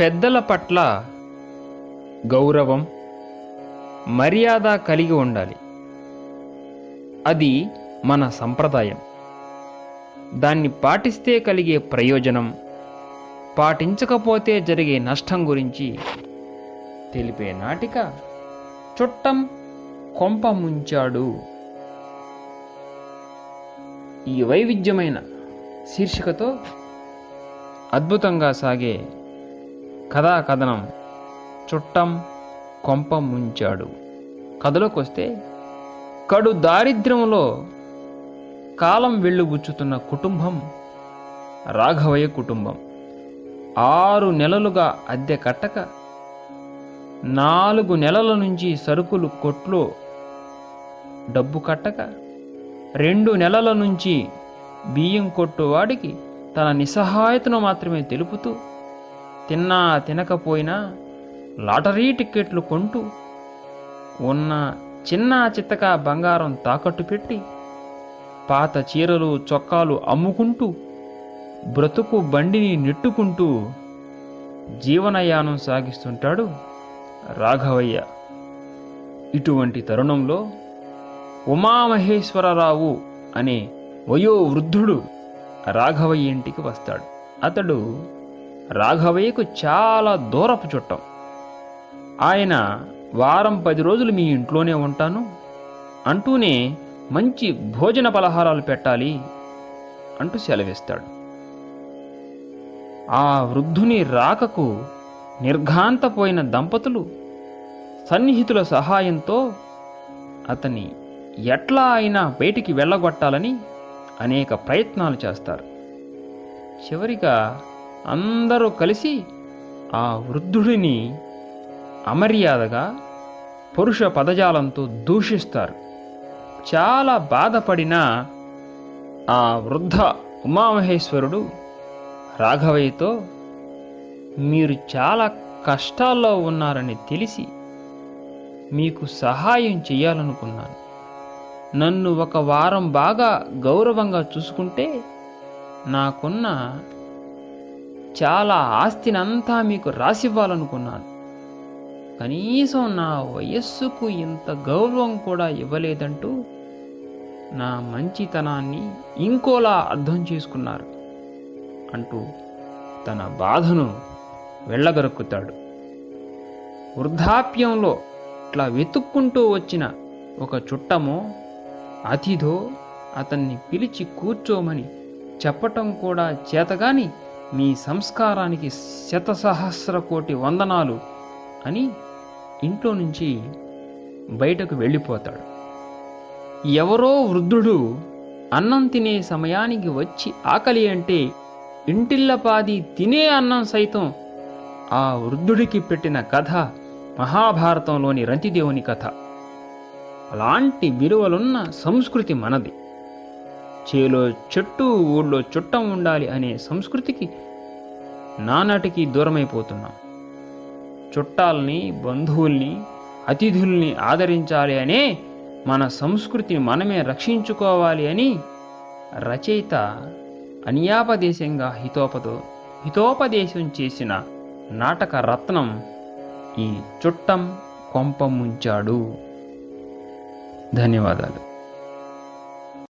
పెద్దల పట్ల గౌరవం మర్యాద కలిగి ఉండాలి. అది మన సంప్రదాయం. దాన్ని పాటిస్తే కలిగే ప్రయోజనం పాటించకపోతే జరిగే నష్టం గురించి తెలిపే నాటిక చుట్టం కొంప ముంచాడు. ఈ వైవిధ్యమైన శీర్షికతో అద్భుతంగా సాగే కథా కథనం చుట్టం కొంప ముంచాడు. కథలోకి వస్తే కడు దారిద్ర్యంలో కాలం వెళ్ళుబుచ్చుతున్న కుటుంబం రాఘవయ్య కుటుంబం. ఆరు నెలలుగా అద్దె కట్టక నాలుగు నెలల నుంచి సరుకులు కొట్లో డబ్బు కట్టక రెండు నెలల నుంచి బియ్యం కొట్టు వాడికి తన నిస్సహాయతను మాత్రమే తెలుపుతూ తిన్నా తినకపోయినా లాటరీ టిక్కెట్లు కొంటూ ఉన్న చిన్న చిత్తక బంగారం తాకట్టు పెట్టి పాత చీరలు చొక్కాలు అమ్ముకుంటూ బ్రతుకు బండిని నెట్టుకుంటూ జీవనయానం సాగిస్తుంటాడు రాఘవయ్య. ఇటువంటి తరుణంలో ఉమామహేశ్వరరావు అనే వయోవృద్ధుడు రాఘవయ్య ఇంటికి వస్తాడు. అతడు రాఘవయ్యకు చాలా దూరపు చుట్టం. ఆయన వారం పది రోజులు మీ ఇంట్లోనే ఉంటాను. అంటూనే మంచి భోజన పలహారాలు పెట్టాలి అంటూ సెలవిస్తాడు. ఆ వృద్ధుని రాకకు నిర్ఘాంతపోయిన దంపతులు సన్నిహితుల సహాయంతో అతని ఎట్లా అయినా బయటికి వెళ్ళగొట్టాలని అనేక ప్రయత్నాలు చేస్తారు. చివరిగా అందరూ కలిసి ఆ వృద్ధుడిని అమర్యాదగా పురుష పదజాలంతో దూషిస్తారు. చాలా బాధపడిన ఆ వృద్ధ ఉమామహేశ్వరుడు రాఘవయ్యతో మీరు చాలా కష్టాల్లో ఉన్నారని తెలిసి మీకు సహాయం చేయాలనుకున్నాను నన్ను ఒక వారం బాగా గౌరవంగా చూసుకుంటే నాకున్న చాలా ఆస్తినంతా మీకు రాసివ్వాలనుకున్నాను. కనీసం నా వయస్సుకు ఇంత గౌరవం కూడా ఇవ్వలేదంటూ నా మంచితనాన్ని ఇంకోలా అర్థం చేసుకున్నారు అంటూ తన బాధను వెళ్ళగరుక్కుతాడు. వృద్ధాప్యంలో ఇట్లా వెతుక్కుంటూ వచ్చిన ఒక చుట్టమో అతిథో అతన్ని పిలిచి కూర్చోమని చెప్పటం కూడా చేతగాని మీ సంస్కారానికి శతసహస్ర కోటి వందనాలు అని ఇంట్లో నుంచి బయటకు వెళ్ళిపోతాడు. ఎవరో వృద్ధుడు అన్నం తినే సమయానికి వచ్చి ఆకలి అంటే ఇంటిల్లపాది తినే అన్నం సైతం ఆ వృద్ధుడికి పెట్టిన కథ మహాభారతంలోని రంతిదేవుని కథ. అలాంటి విలువలున్న సంస్కృతి మనది. చేలో చెట్టు ఊళ్ళో చుట్టం ఉండాలి అనే సంస్కృతికి నానాటికి దూరమైపోతున్నాం. చుట్టాల్ని బంధువుల్ని అతిథుల్ని ఆదరించాలి అనే మన సంస్కృతిని మనమే రక్షించుకోవాలి అని రచయిత అన్యాపదేశంగా హితోపదో హితోపదేశం చేసిన నాటక రత్నం ఈ చుట్టం కొంప ముంచాడు. ధన్యవాదాలు.